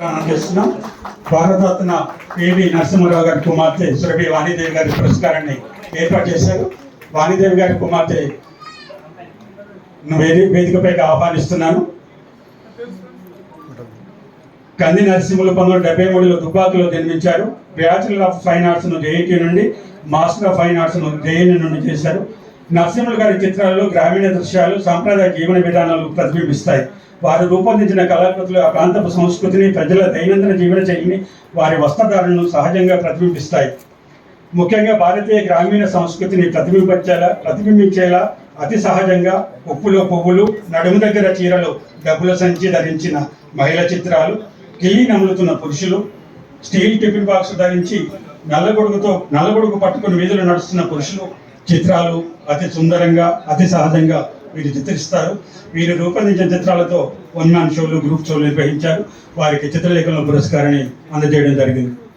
చేస్తున్నాం భారతరత్న పివి నరసింహరావు గారి కుమార్తె సురభి వాణిదేవి గారి పురస్కారాన్ని ఏర్పాటు చేశారు. వాణిదేవి గారి కుమార్తె వేది వేదికపైకి ఆహ్వానిస్తున్నాను. కంది నరసింహులు పంతొమ్మిది డెబ్బై మూడులో దుబ్బాకులో జన్మించారు. బ్యాచులర్ ఆఫ్ ఫైన్ ఆర్ట్స్ను జేఈటీ నుండి మాస్టర్ ఆఫ్ ఫైన్ ఆర్ట్స్ను జేఎన్ నుండి చేశారు. నరసింహులు గారి చిత్రాల్లో గ్రామీణ దృశ్యాలు సాంప్రదాయ జీవన విధానాలు ప్రతిబింబిస్తాయి. వారు రూపొందించిన కళాకృతులు ఆ ప్రాంతపు సంస్కృతిని ప్రజల దైనందిన జీవన శైలిని వారి వస్త్రధారణను సహజంగా ప్రతిబింబిస్తాయి. ముఖ్యంగా భారతీయ గ్రామీణ సంస్కృతిని ప్రతిబింబించేలా ప్రతిబింబించేలా అతి సహజంగా ఉప్పులో పువ్వులు నడుము దగ్గర చీరలు డబ్బుల సంచి ధరించిన మహిళ చిత్రాలు కిల్లి నములుతున్న పురుషులు స్టీల్ టిఫిన్ బాక్స్ ధరించి నల్లగొడుగుతో నల్లగొడుగు పట్టుకుని వీధులు నడుస్తున్న పురుషులు చిత్రాలు అతి సుందరంగా అతి సహజంగా వీరు చిత్రిస్తారు. వీరు రూపొందించిన చిత్రాలతో వన్ మ్యాన్ షోలు గ్రూప్ షోలు నిర్వహించారు. వారికి చిత్రలేఖన పురస్కారాన్ని అందజేయడం జరిగింది.